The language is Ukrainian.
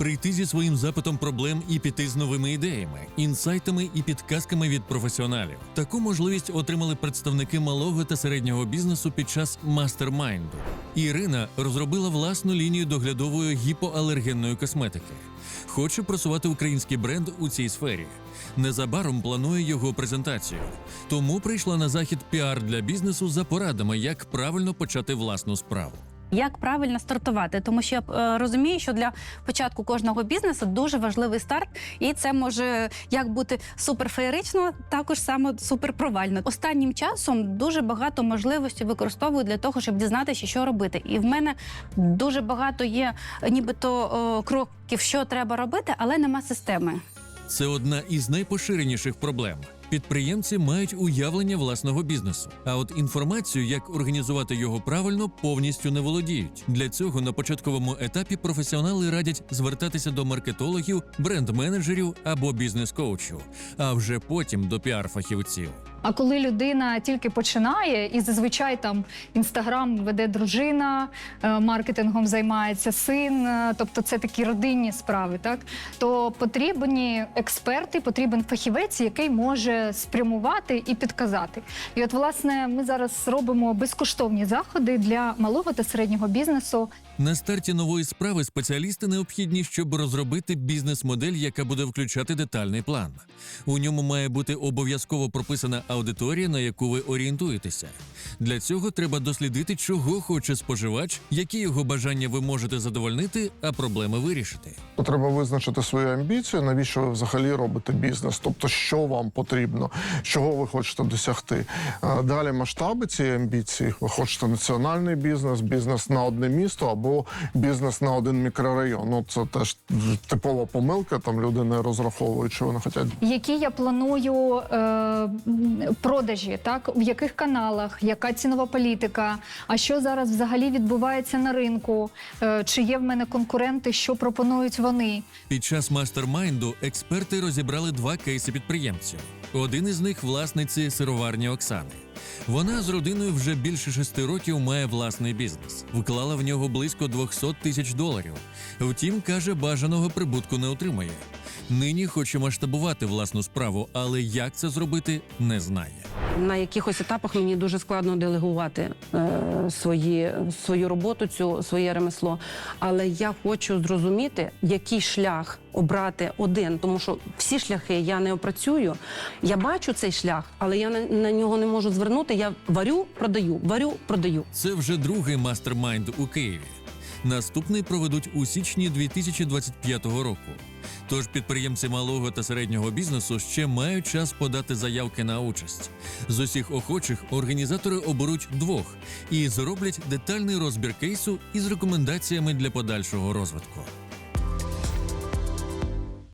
Прийти зі своїм запитом проблем і піти з новими ідеями, інсайтами і підказками від професіоналів. Таку можливість отримали представники малого та середнього бізнесу під час мастермайнду. Ірина розробила власну лінію доглядової гіпоалергенної косметики. Хоче просувати український бренд у цій сфері. Незабаром планує його презентацію. Тому прийшла на захід піар для бізнесу за порадами, як правильно почати власну справу. Як правильно стартувати, тому що я е, розумію, що для початку кожного бізнесу дуже важливий старт, і це може як бути суперфеєрично, також само суперпровально. Останнім часом дуже багато можливостей використовую для того, щоб дізнатися, що робити. І в мене дуже багато є, е, нібито е, кроків, що треба робити, але нема системи. Це одна із найпоширеніших проблем. Підприємці мають уявлення власного бізнесу, а от інформацію, як організувати його правильно, повністю не володіють. Для цього на початковому етапі професіонали радять звертатися до маркетологів, бренд-менеджерів або бізнес-коучів, а вже потім до піар-фахівців. А коли людина тільки починає, і зазвичай там інстаграм веде дружина, е, маркетингом займається син, е, тобто це такі родинні справи, так то потрібні експерти, потрібен фахівець, який може спрямувати і підказати. І от, власне, ми зараз робимо безкоштовні заходи для малого та середнього бізнесу. На старті нової справи спеціалісти необхідні, щоб розробити бізнес-модель, яка буде включати детальний план. У ньому має бути обов'язково прописана аудиторія, на яку ви орієнтуєтеся. Для цього треба дослідити, чого хоче споживач, які його бажання ви можете задовольнити, а проблеми вирішити. Треба визначити свої амбіції, навіщо ви взагалі робите бізнес, тобто що вам потрібно, чого ви хочете досягти. Е, Далі масштаби цієї амбіції. Ви хочете національний бізнес, бізнес на одне місто або бізнес на один мікрорайон. Ну це теж типова помилка. Там люди не розраховують, що вони хочуть. Які я планую е, продажі, так в яких каналах, яка цінова політика, а що зараз взагалі відбувається на ринку? Е, чи є в мене конкуренти, що пропонують вони? Під час мастермайнду експерти розібрали два кейси підприємців. Один із них власниці сироварні Оксани. Вона з родиною вже більше шести років має власний бізнес, вклала в нього близько 200 тисяч доларів. Втім, каже, бажаного прибутку не отримає. Нині хоче масштабувати власну справу, але як це зробити, не знає. На якихось етапах мені дуже складно делегувати е, свої, свою роботу, цю своє ремесло. Але я хочу зрозуміти, який шлях обрати один, тому що всі шляхи я не опрацюю. Я бачу цей шлях, але я на, на нього не можу звернути. Я варю, продаю, варю, продаю. Це вже другий мастермайнд у Києві. Наступний проведуть у січні 2025 року. Тож підприємці малого та середнього бізнесу ще мають час подати заявки на участь. З усіх охочих організатори оберуть двох і зроблять детальний розбір кейсу із рекомендаціями для подальшого розвитку.